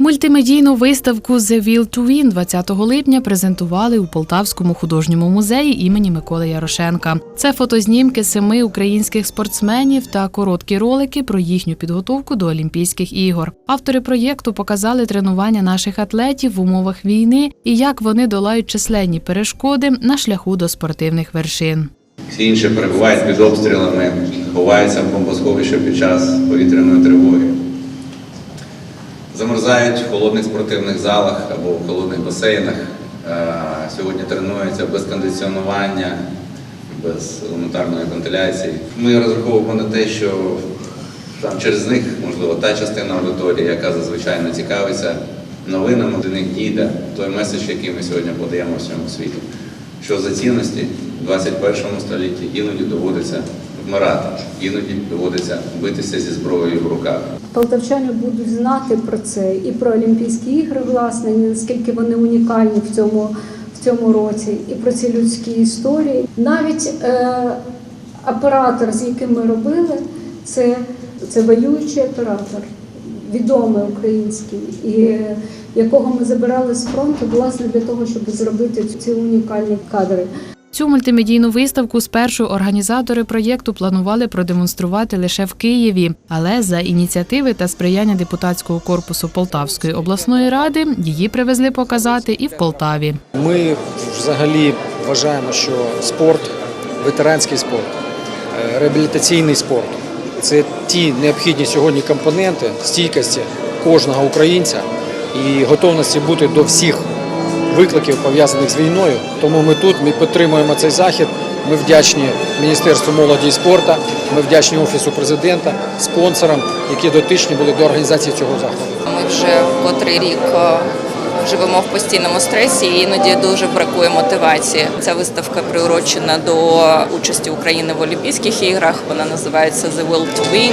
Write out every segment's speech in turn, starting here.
Мультимедійну виставку «The Will to Win» 20 липня презентували у Полтавському художньому музеї імені Миколи Ярошенка. Це фотознімки семи українських спортсменів та короткі ролики про їхню підготовку до Олімпійських ігор. Автори проєкту показали тренування наших атлетів в умовах війни і як вони долають численні перешкоди на шляху до спортивних вершин. Всі інші перебувають під обстрілами, ховаються в бомбосховищі під час повітряної тривоги. Замерзають в холодних спортивних залах або в холодних басейнах. Е, Сьогодні тренуються без кондиціонування, без елементарної вентиляції. Ми розраховуємо на те, що там через них, можливо, та частина аудиторії, яка зазвичай не цікавиться новинами, до них дійде той меседж, який ми сьогодні подаємо всьому світу. Що за цінності в 21 столітті іноді доводиться вмирати, іноді доводиться битися зі зброєю в руках. Полтавчани будуть знати про це і про Олімпійські ігри, власне, наскільки вони унікальні в цьому, в цьому році, і про ці людські історії. Навіть е, оператор, з яким ми робили, це, це воюючий оператор, відомий український, і е, якого ми забирали з фронту, власне, для того, щоб зробити ці унікальні кадри. Цю мультимедійну виставку спершу організатори проєкту планували продемонструвати лише в Києві, але за ініціативи та сприяння депутатського корпусу Полтавської обласної ради її привезли показати і в Полтаві. Ми взагалі вважаємо, що спорт, ветеранський спорт, е, реабілітаційний спорт це ті необхідні сьогодні компоненти стійкості кожного українця і готовності бути до всіх викликів пов'язаних з війною. Тому ми тут ми підтримуємо цей захід. Ми вдячні Міністерству молоді і спорту, ми вдячні Офісу президента, спонсорам, які дотичні були до організації цього заходу. Ми вже котрий рік е, живемо в постійному стресі і іноді дуже бракує мотивації. Ця виставка приурочена до участі України в Олімпійських іграх. Вона називається The Will to Win.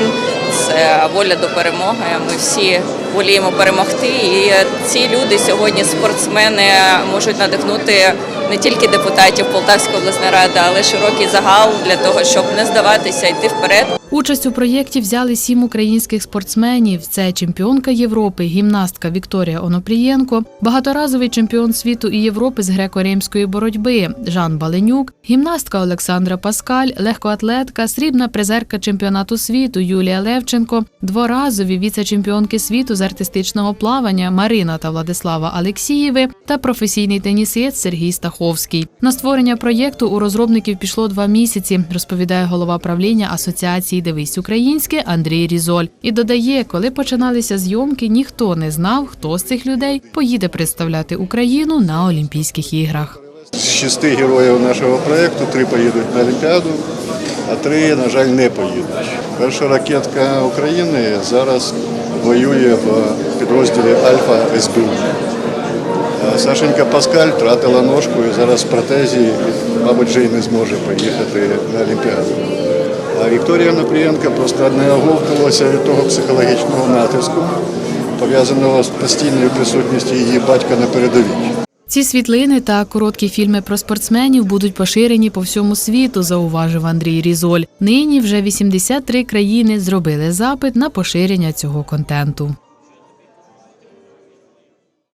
Це воля до перемоги. Ми всі воліємо перемогти. І ці люди сьогодні, спортсмени, можуть надихнути не тільки депутатів Полтавської обласної ради, але й широкий загал для того, щоб не здаватися, йти вперед. Участь у проєкті взяли сім українських спортсменів. Це чемпіонка Європи, гімнастка Вікторія Онопрієнко, багаторазовий чемпіон світу і Європи з греко-римської боротьби Жан Баленюк, гімнастка Олександра Паскаль, легкоатлетка, срібна призерка чемпіонату світу Юлія Левченко, дворазові віце-чемпіонки світу з артистичного плавання Марина та Владислава Алексієви та професійний тенісист Сергій Стаховський. На створення проєкту у розробників пішло два місяці, розповідає голова правління асоціації Дивись українське Андрій Різоль. І додає, коли починалися зйомки, ніхто не знав, хто з цих людей поїде представляти Україну на Олімпійських іграх. З шести героїв нашого проєкту три поїдуть на Олімпіаду, а три, на жаль, не поїдуть. Перша ракетка України зараз воює в підрозділі Альфа СБУ. Сашенька Паскаль втратила ножку і зараз в протезі, мабуть, вже й не зможе поїхати на Олімпіаду. А Вікторія Напрієнка просто не оговтувалася від того психологічного натиску, пов'язаного з постійною присутністю її батька на передовій. Ці світлини та короткі фільми про спортсменів будуть поширені по всьому світу, зауважив Андрій Різоль. Нині вже 83 країни зробили запит на поширення цього контенту.